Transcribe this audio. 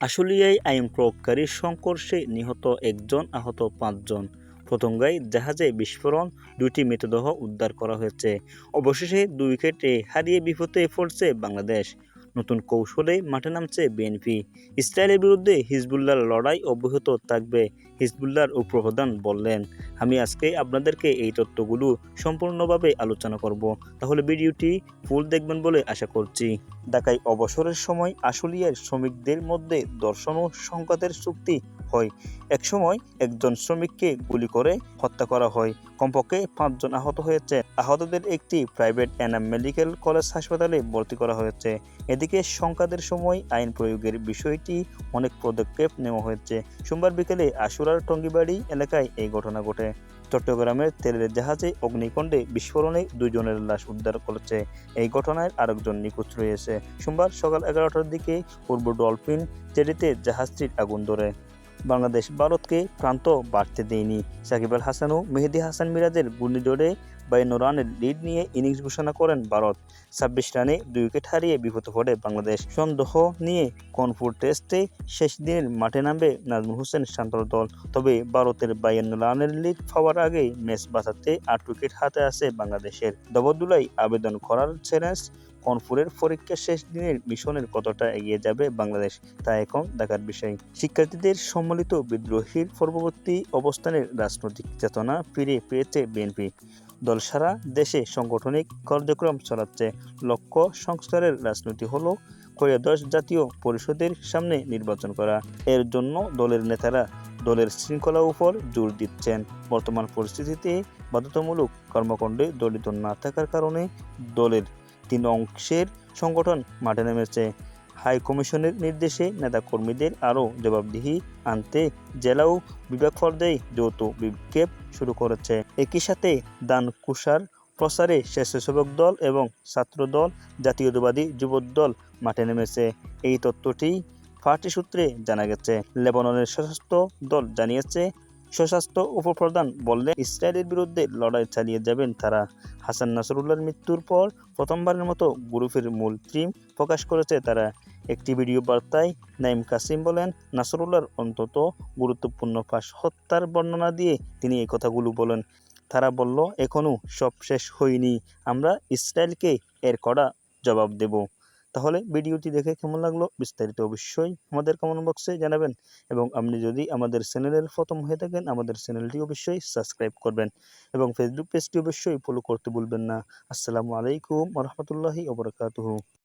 আশুলিয়ায় আইন প্রয়োগকারীর সংকর্ষে নিহত একজন আহত পাঁচজন। প্রথমগাই জাহাজে বিস্ফোরণ দুটি মৃতদেহ উদ্ধার করা হয়েছে। অবশেষে দুই উইকেটে হারিয়ে বিপদে পড়ছে বাংলাদেশ। নতুন কৌশলে মাঠে নামছে বিএনপি ইসরায়েলের বিরুদ্ধে হিজবুল্লাহর লড়াই অব্যাহত থাকবে, হিজবুল্লাহর উপপ্রধান বললেন। আমি আজকে আপনাদেরকে এই তথ্যগুলো সম্পূর্ণভাবে আলোচনা করব। তাহলে ভিডিওটি ফুল দেখবেন বলে আশা করছি। ঢাকায় অবসরের সময় আশুলিয়ার শ্রমিকদের মধ্যে দর্শন ও সংঘাতের চুক্তি হয়। একসময় একজন শ্রমিককে গুলি করে হত্যা করা হয়। কমপক্ষে পাঁচজন আহত হয়েছে। আহতদের একটি প্রাইভেট এনাম মেডিকেল কলেজ হাসপাতালে ভর্তি করা হয়েছে। এদিকে সংঘাতের সময় আইন প্রয়োগের বিষয়টি অনেক পদক্ষেপ নেওয়া হয়েছে। সোমবার বিকেলে আশুরার টঙ্গিবাড়ি এলাকায় এই ঘটনা ঘটে। চট্টগ্রামের তেলের জাহাজে অগ্নিকণ্ডে বিস্ফোরণে দুজনের লাশ উদ্ধার করেছে। এই ঘটনায় আরেকজন নিখোঁজ রয়েছে। সোমবার সকাল এগারোটার দিকে পূর্ব ডলফিন জেডিতে জাহাজটির আগুন ধরে। বাংলাদেশ ভারতকে প্রান্ত বাড়তে দেয়নি। সাকিব আল হাসান ও মেহেদি হাসান মিরাজের ঘূর্ণিঝড়ে বায়ান্ন রানের লিড নিয়ে ইনিংস ঘোষণা করেন ভারত। ছাব্বিশ রানে দুই উইকেট হারিয়ে বিপদে পড়ে বাংলাদেশ। সন্দেহ নিয়ে কনফুর টেস্টে শেষ দিনের মাঠে নামবে নাজমুল হোসেন শান্তর দল। তবে ভারতের বায়ান্ন রানের লিড পাওয়ার আগে ম্যাচ বাঁচাতে আট উইকেট হাতে আছে বাংলাদেশের। দবদুলাই আবেদন করার চ্যালেঞ্জ কনপুরের পরীক্ষা শেষ দিনের মিশনের কতটা এগিয়ে যাবে বাংলাদেশ, তা এখন দেখার বিষয়। শিক্ষার্থীদের সম্মিলিত বিদ্রোহীর পূর্ববর্তী অবস্থানের রাজনৈতিক চেতনা ফিরে পেয়েছে বিএনপি। দল সারা দেশে সাংগঠনিক কার্যক্রম চালাচ্ছে। লক্ষ্য সংস্কারের রাজনীতি হলো ত্রয়োদশ জাতীয় পরিষদের সামনে নির্বাচন করা। এর জন্য দলের নেতারা দলের শৃঙ্খলা উপর জোর দিচ্ছেন। বর্তমান পরিস্থিতিতে বাধ্যতামূলক কর্মকাণ্ডে দলিত না থাকার কারণে দলের তিন অংশের সংগঠন মাঠে নেমেছে। হাই কমিশনের নির্দেশে নেতাকর্মীদের আরও জবাবদিহি আনতে জেলা ও বিভাগ পর্যায়ে যৌথ বিক্ষেপ শুরু করেছে। একই সাথে দান কুষার প্রচারে স্বেচ্ছাসেবক দল এবং ছাত্র দল, জাতীয়তাবাদী যুব দল মাঠে নেমেছে। এই তথ্যটি পার্টি সূত্রে জানা গেছে। লেবাননের সশস্ত্র দল জানিয়েছে সশস্ত্র উপপ্রধান বললেন ইসরায়েলের বিরুদ্ধে লড়াই চালিয়ে যাবেন তারা। হাসান নাসরুল্লাহর মৃত্যুর পর প্রথমবারের মতো গ্রুপের মূল থিম প্রকাশ করেছে তারা। একটি ভিডিও বার্তায় নাইম কাসিম বলেন, নাসরুল্লাহর অন্তত গুরুত্বপূর্ণ ফাঁস হত্যার বর্ণনা দিয়ে তিনি এই কথাগুলো বলেন। তারা বলল এখনও সব শেষ হয়নি। আমরা ইসরায়েলকে এর কড়া জবাব দেব। তাহলে ভিডিওটি দেখে কেমন লাগল বিস্তারিত অবশ্যই আমাদের কমেন্ট বক্সে জানাবেন। এবং আপনি যদি আমাদের চ্যানেলের প্রথম হয়ে থাকেন, আমাদের চ্যানেলটি অবশ্যই সাবস্ক্রাইব করবেন এবং ফেসবুক পেজটি অবশ্যই ফলো করতে ভুলবেন না। আসসালামু আলাইকুম রহমতুল্লাহি ওবরাকাতুহু